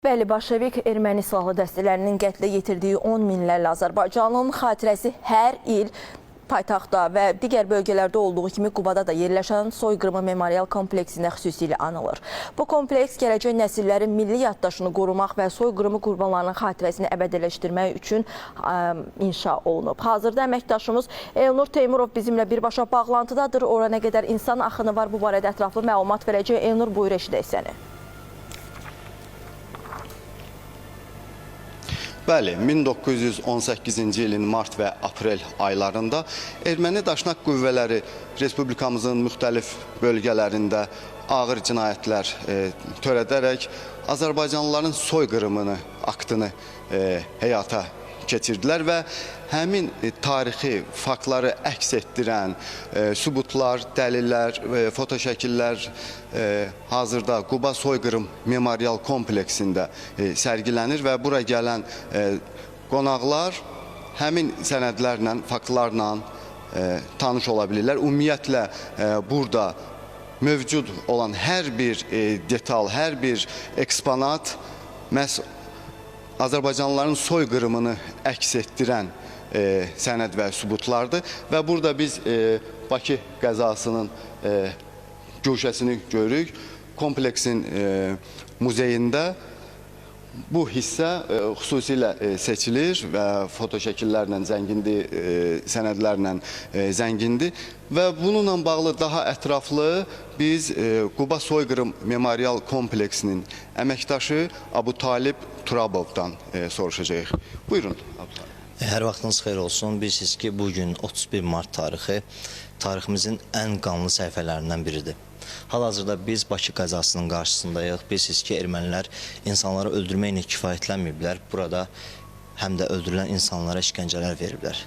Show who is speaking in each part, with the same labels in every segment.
Speaker 1: Bəli, Bolşevik erməni silahlı dəstələrinin qətlə yetirdiyi 10 minlərlə Azərbaycanlının xatirəsi hər il paytaxtda və digər bölgələrdə olduğu kimi Qubada da yerləşən soyqırımı memorial kompleksində xüsusilə anılır. Bu kompleks gələcək nəsillərin milli yaddaşını qorumaq və soyqırımı qurbanlarının xatirəsini əbədiləşdirmək üçün ə, inşa olunub. Hazırda əməkdaşımız Elnur Teymurov bizimlə birbaşa bağlantıdadır. Ora nə qədər insan axını var bu barədə ətraflı məlumat verəcək. Elnur buyur eşidək səni.
Speaker 2: Bəli, 1918-ci ilin mart və aprel aylarında erməni daşnaq qüvvələri respublikamızın müxtəlif bölgələrində ağır cinayətlər e, törədərək Azərbaycanlıların soyqırımını, aktını e, həyata keçirdilər və həmin e, tarixi faktları əks etdirən e, sübutlar, dəlillər, e, fotoşəkillər e, hazırda Quba soyqırım memorial kompleksində e, sərgilənir və bura gələn e, qonaqlar həmin sənədlərlə, faktlarla e, tanış ola bilirlər. Ümumiyyətlə e, burada mövcud olan hər bir e, detal, hər bir eksponat məhz Azərbaycanlıların soyqırımını əks etdirən e, sənəd və sübutlardır və burada biz e, Bakı qəzasının e, güşəsini görürük. Kompleksin e, muzeyində bu hissə e, xüsusilə e, seçilir və fotoşəkillərlə zəngindir, e, sənədlərlə e, zəngindir və bununla bağlı daha ətraflı biz e, Quba soyqırım memorial kompleksinin əməkdaşı Abu Talib Turabovdan e, soruşacağıq. Buyurun. Abu Talib.
Speaker 3: Hər vaxtınız xeyir olsun. Bilirsiniz ki, bu gün 31 mart tarixi tariximizin ən qanlı səhifələrindən biridir. Hal-hazırda biz Bakı qəzasının qarşısındayıq. Bilirsiniz ki, ermənilər insanları öldürməklə kifayətlənməyiblər. Burada həm də öldürülən insanlara işgəncələr veriblər.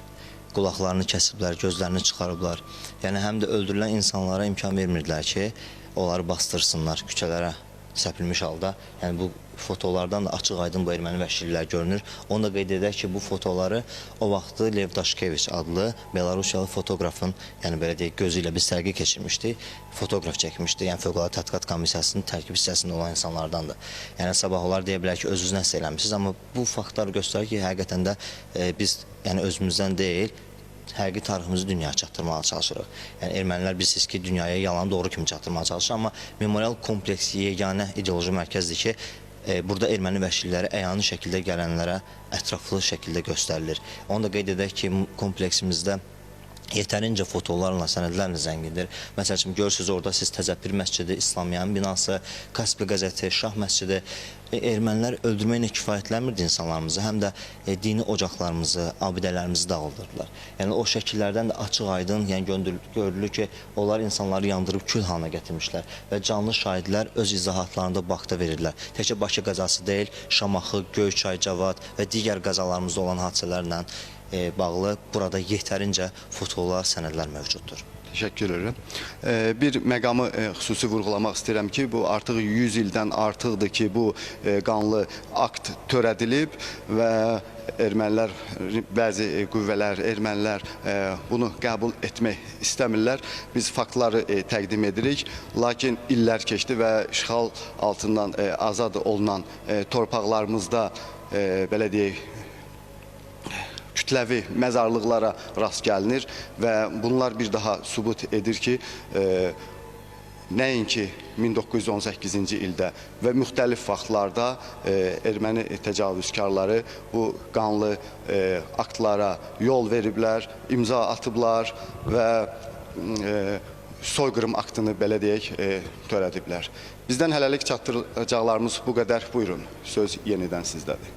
Speaker 3: Qulaqlarını kəsiblər, gözlərini çıxarıblar. Yəni həm də öldürülən insanlara imkan vermirdilər ki, onları bastırsınlar küçələrə səpilmiş halda. Yəni bu fotolardan da açıq-aydın bu erməni vəhşilər görünür. Onu da qeyd edək ki, bu fotoları o vaxtı Lev Daşkeviç adlı Belarusiyalı fotoqrafın, yəni belə deyək, gözü ilə bir sərgi keçirmişdi. Fotoqraf çəkmişdi. Yəni Fövqəladə Tədqiqat Komissiyasının tərkib hissəsində olan insanlardandır. Yəni sabah onlar deyə bilər ki, özünüz nəsə eləmisiniz, amma bu faktlar göstərir ki, həqiqətən də e, biz yəni özümüzdən deyil, həqiqi tariximizi dünyaya çatdırmağa çalışırıq. Yəni ermənilər bilirsiniz ki, dünyaya yalan doğru kimi çatdırmağa çalışır, amma memorial kompleksi yeganə ideoloji mərkəzdir ki, e, burada erməni vəhşiləri əyani şəkildə gələnlərə ətraflı şəkildə göstərilir. Onu da qeyd edək ki, kompleksimizdə yetərincə fotolarla, sənədlərlə zəngindir. Məsəl üçün görürsüz orada siz Təzəpir məscidi, İslamiyanın binası, Kaspli qəzeti, Şah məscidi e, ermənilər öldürməklə kifayətlənmirdi insanlarımızı, həm də e, dini ocaqlarımızı, abidələrimizi dağıldırdılar. Yəni o şəkillərdən də açıq-aydın, yəni göndür- görülür ki, onlar insanları yandırıb kül halına gətirmişlər və canlı şahidlər öz izahatlarında Bakıda verirlər. Təkcə Bakı qəzası deyil, Şamaxı, Göyçay, Cavad və digər qəzalarımızda olan hadisələrlə bağlı burada yetərincə fotolar, sənədlər mövcuddur.
Speaker 2: Təşəkkür edirəm. E, Bir məqamı e, xüsusi vurğulamaq istəyirəm ki, bu artıq 100 ildən artıqdır ki, bu e, qanlı akt törədilib və ermənilər, bəzi e, qüvvələr, ermənilər e, bunu qəbul etmək istəmirlər. Biz faktları e, təqdim edirik. Lakin illər keçdi və işğal altından e, azad olunan e, torpaqlarımızda e, belə deyək kütləvi məzarlıqlara rast gəlinir və bunlar bir daha sübut edir ki, e, nəinki 1918-ci ildə və müxtəlif vaxtlarda e, erməni təcavüzkarları bu qanlı e, aktlara yol veriblər, imza atıblar və e, soyqırım aktını belə deyək e, törədiblər. Bizdən hələlik çatdıracaqlarımız bu qədər. Buyurun, söz yenidən sizdədir.